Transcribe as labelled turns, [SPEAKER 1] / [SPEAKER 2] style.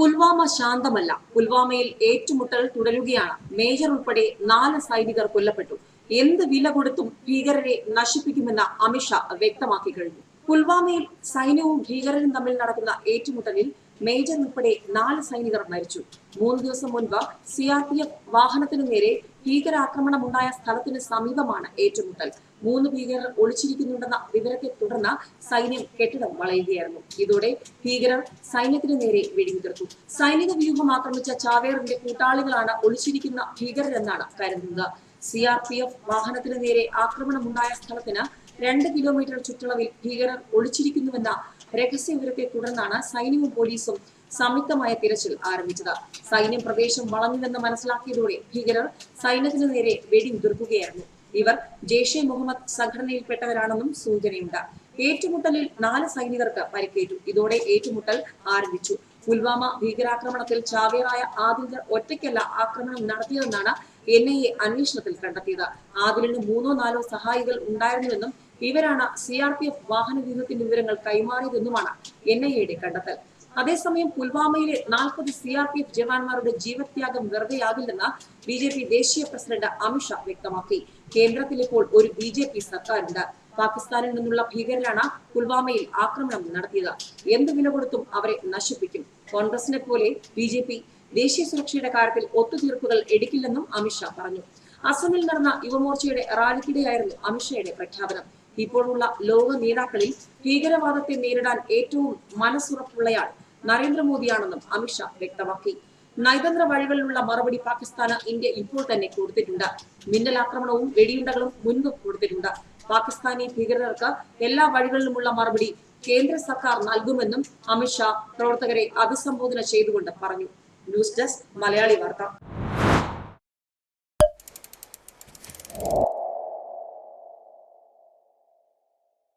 [SPEAKER 1] പുൽവാമ ശാന്തമല്ല. പുൽവാമയിൽ ഏറ്റുമുട്ടൽ തുടരുകയാണ്. മേജർ ഉൾപ്പെടെ നാല് സൈനികർ കൊല്ലപ്പെട്ടു. എന്ത് വില കൊടുത്തും ഭീകരരെ നശിപ്പിക്കുമെന്ന് അമിത്ഷാ വ്യക്തമാക്കി കഴിഞ്ഞു. പുൽവാമയിൽ സൈന്യവും ഭീകരരും തമ്മിൽ നടക്കുന്ന ഏറ്റുമുട്ടലിൽ മേജർ ഉൾപ്പെടെ നാല് സൈനികർ മരിച്ചു. മൂന്ന് ദിവസം മുൻപ് സി ആർ പി എഫ് വാഹനത്തിനു നേരെ ഭീകരാക്രമണമുണ്ടായ സ്ഥലത്തിന് സമീപമാണ് ഏറ്റുമുട്ടൽ. മൂന്ന് ഭീകരർ ഒളിച്ചിരിക്കുന്നുണ്ടെന്ന വിവരത്തെ തുടർന്ന് സൈന്യം കെട്ടിടം വളയുകയായിരുന്നു. ഇതോടെ ഭീകരർ സൈന്യത്തിന് നേരെ വെടിയുതിർത്തു. സൈനിക വ്യൂഹം ആക്രമിച്ച ചാവേറിന്റെ കൂട്ടാളികളാണ് ഒളിച്ചിരിക്കുന്ന ഭീകരരെന്നാണ് കരുതുന്നത്. സി ആർ പി എഫ് വാഹനത്തിന് നേരെ ആക്രമണമുണ്ടായ സ്ഥലത്തിന് രണ്ട് കിലോമീറ്റർ ചുറ്റളവിൽ ഭീകരർ ഒളിച്ചിരിക്കുന്നുവെന്ന രഹസ്യ വിവരത്തെ തുടർന്നാണ് സൈന്യവും പോലീസും സംയുക്തമായ തിരച്ചിൽ ആരംഭിച്ചത്. സൈന്യം പ്രദേശം വളഞ്ഞുവെന്ന് മനസ്സിലാക്കിയതോടെ ഭീകരർ സൈന്യത്തിനു നേരെ വെടിയുതിർക്കുകയായിരുന്നു. ഇവർ ജെയ്ഷെ മുഹമ്മദ് സംഘടനയിൽപ്പെട്ടവരാണെന്നും സൂചനയുണ്ട്. ഏറ്റുമുട്ടലിൽ നാല് സൈനികർക്ക് പരിക്കേറ്റു. ഇതോടെ ഏറ്റുമുട്ടൽ ആരംഭിച്ചു. പുൽവാമ ഭീകരാക്രമണത്തിൽ ചാവേറായ ആദിലിന് ഒറ്റയ്ക്കല്ല ആക്രമണം നടത്തിയതെന്നാണ് എൻ ഐ എ അന്വേഷണത്തിൽ കണ്ടെത്തിയത്. ആദിലിന് മൂന്നോ നാലോ സഹായികൾ ഉണ്ടായിരുന്നുവെന്നും ഇവരാണ് സി ആർ പി എഫ് വാഹന വ്യൂഹത്തിന്റെ വിവരങ്ങൾ കൈമാറിയതെന്നുമാണ് എൻ ഐ എയുടെ കണ്ടെത്തൽ. അതേസമയം പുൽവാമയിലെ നാൽപ്പത് സി ആർ പി എഫ് ജവാന്മാരുടെ ജീവത്യാഗം വെറുതെയാകില്ലെന്ന് ബി ജെ പി ദേശീയ പ്രസിഡന്റ് അമിത്ഷാ വ്യക്തമാക്കി. കേന്ദ്രത്തിൽ ഇപ്പോൾ ഒരു ബി ജെ പി സർക്കാരുണ്ട്. പാകിസ്ഥാനിൽ നിന്നുള്ള ഭീകരരാണ് പുൽവാമയിൽ ആക്രമണം നടത്തിയത്. എന്ത് വില കൊടുത്തും അവരെ നശിപ്പിക്കും. കോൺഗ്രസിനെ പോലെ ബി ജെ പി ദേശീയ സുരക്ഷയുടെ കാര്യത്തിൽ ഒത്തുതീർപ്പുകൾ എടുക്കില്ലെന്നും അമിത്ഷാ പറഞ്ഞു. അസമിൽ നടന്ന യുവമോർച്ചയുടെ റാലിക്കിടെയായിരുന്നു അമിത്ഷായുടെ പ്രഖ്യാപനം. ഇപ്പോഴുള്ള ലോക നേതാക്കളിൽ ഭീകരവാദത്തെ നേരിടാൻ ഏറ്റവും മനസ്സുറപ്പുള്ളയാൾ നരേന്ദ്രമോദിയാണെന്നും അമിത്ഷാ വ്യക്തമാക്കി. നയതന്ത്ര വഴികളിലുള്ള മറുപടി പാകിസ്ഥാന് ഇന്ത്യ ഇപ്പോൾ തന്നെ കൊടുത്തിട്ടുണ്ട്. മിന്നലാക്രമണവും വെടിയുണ്ടകളും മുൻപ് കൊടുത്തിട്ടുണ്ട്. പാകിസ്ഥാനി ഭീകരർക്ക് എല്ലാ വഴികളിലുമുള്ള മറുപടി കേന്ദ്ര സർക്കാർ നൽകുമെന്നും അമിത്ഷാ പ്രവർത്തകരെ അഭിസംബോധന ചെയ്തുകൊണ്ട് പറഞ്ഞു. ന്യൂസ് ഡെസ്ക് മലയാളി വാർത്ത.